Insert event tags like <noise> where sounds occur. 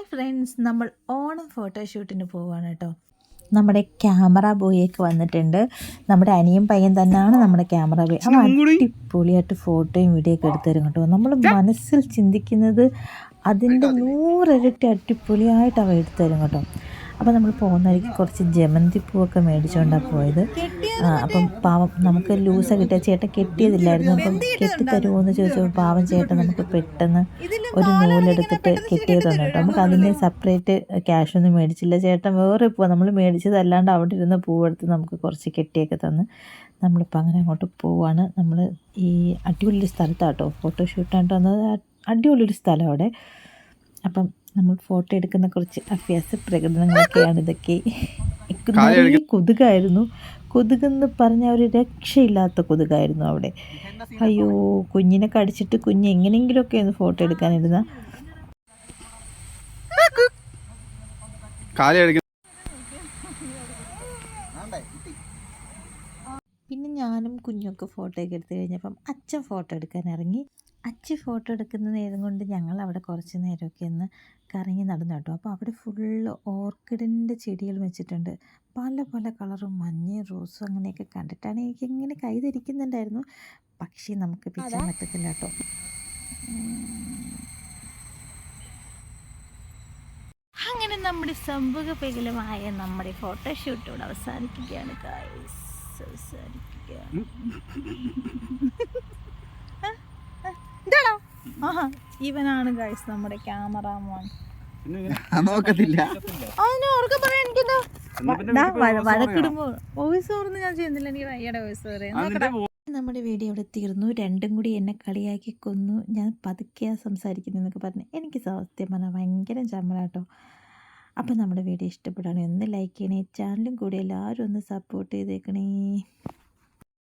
Hi friends നമ്മൾ ഓണം ഫോട്ടോഷൂട്ടിന് പോവാണ് കേട്ടോ. നമ്മുടെ ക്യാമറ ബോയൊക്കെ വന്നിട്ടുണ്ട്. നമ്മുടെ അനിയും പയ്യൻ തന്നെയാണ് നമ്മുടെ ക്യാമറ ബോയ് അവൻ അടിപൊളിയായിട്ട് ഫോട്ടോയും വീഡിയോ ഒക്കെ എടുത്തു തരും കേട്ടോ. നമ്മൾ മനസ്സിൽ ചിന്തിക്കുന്നത് അതിന്റെ നൂറിരട്ടി അടിപൊളിയായിട്ട് അവ എടുത്തു തരും കേട്ടോ. അപ്പോൾ നമ്മൾ പോകുന്ന കുറച്ച് ജമന്തി പൂവൊക്കെ മേടിച്ചുകൊണ്ടാണ് പോയത്. അപ്പം പാവം നമുക്ക് ലൂസ കിട്ടിയ ചേട്ടൻ കെട്ടിയതില്ലായിരുന്നു. അപ്പം കെട്ടിത്തരുമോ എന്ന് ചോദിച്ചപ്പോൾ പാവം ചേട്ടൻ നമുക്ക് പെട്ടെന്ന് ഒരു നൂലെടുത്തിട്ട് കെട്ടിയത് തന്നെ കേട്ടോ. നമുക്ക് അതിന് സെപ്പറേറ്റ് ക്യാഷ് ഒന്നും മേടിച്ചില്ല. ചേട്ടൻ വേറെ പൂ നമ്മൾ മേടിച്ചതല്ലാണ്ട് അവിടെ ഇരുന്ന പൂവെടുത്ത് നമുക്ക് കുറച്ച് കെട്ടിയൊക്കെ തന്ന് നമ്മളിപ്പോൾ അങ്ങനെ അങ്ങോട്ട് പോവാണ്. നമ്മൾ ഈ അടിപൊളിയൊരു സ്ഥലത്താട്ടോ ഫോട്ടോഷൂട്ടായിട്ട് വന്നത്. അടിപൊളിയൊരു സ്ഥലം അവിടെ. അപ്പം നമ്മൾ ഫോട്ടോ എടുക്കുന്ന കുറച്ച് അഭ്യാസ പ്രകടനങ്ങളൊക്കെയാണ് ഇതൊക്കെ. നിറയെ കൊതുകായിരുന്നു. കൊതുകെന്ന് പറഞ്ഞ ഒരു രക്ഷയില്ലാത്ത കൊതുകായിരുന്നു അവിടെ. അയ്യോ കുഞ്ഞിനെ കടിച്ചിട്ട് കുഞ്ഞ് എങ്ങനെയെങ്കിലുമൊക്കെ ഒന്ന് ഫോട്ടോ എടുക്കാനിരുന്ന. പിന്നെ ഞാനും കുഞ്ഞൊക്കെ ഫോട്ടോ ഒക്കെ എടുത്തു കഴിഞ്ഞപ്പം അച്ഛൻ ഫോട്ടോ എടുക്കാൻ ഇറങ്ങി. അച്ഛൻ ഫോട്ടോ എടുക്കുന്ന നേരം കൊണ്ട് ഞങ്ങൾ അവിടെ കുറച്ച് നേരമൊക്കെ ഒന്ന് കറങ്ങി നടന്നു കേട്ടോ. അപ്പോൾ അവിടെ ഫുള്ള് ഓർക്കിഡിന്റെ ചെടികൾ വെച്ചിട്ടുണ്ട്. പല പല കളറും മഞ്ഞ റോസും അങ്ങനെയൊക്കെ കണ്ടിട്ടാണ് എനിക്ക് ഇങ്ങനെ കൈ ധരിക്കുന്നുണ്ടായിരുന്നു. പക്ഷേ നമുക്ക് പിടിക്കാൻ പറ്റത്തില്ല കേട്ടോ. അങ്ങനെ നമ്മുടെ സംഭവപകലമായ നമ്മുടെ ഫോട്ടോഷൂട്ട് ഇവിടെ അവസാനിക്കുകയാണ് ഇതാണോ <laughs> ആഹാ ഇവനാണ് ഗൈസ് നമ്മുടെ ക്യാമറാമാൻ നോക്കത്തില്ല. വഴക്കിടുമ്പോ വോയിസ് ഓർന്ന് ഞാൻ ചെയ്യുന്നില്ല എനിക്ക് വോയിസ് പറയാം നമ്മുടെ വീഡിയോ ഇവിടെ തീർന്നു. രണ്ടും കൂടി എന്നെ കളിയാക്കി കൊന്നു. ഞാൻ പതുക്കെയാ സംസാരിക്കുന്നതെന്നൊക്കെ പറഞ്ഞു എനിക്ക് സത്യം പറഞ്ഞാൽ ഭയങ്കര ചമ്മലാട്ടോ അപ്പം നമ്മുടെ വീഡിയോ ഇഷ്ടപ്പെടുകയാണെങ്കിൽ ഒന്ന് ലൈക്ക് ചെയ്യണേ ചാനലും കൂടി എല്ലാവരും ഒന്ന് സപ്പോർട്ട് ചെയ്തേക്കണേ.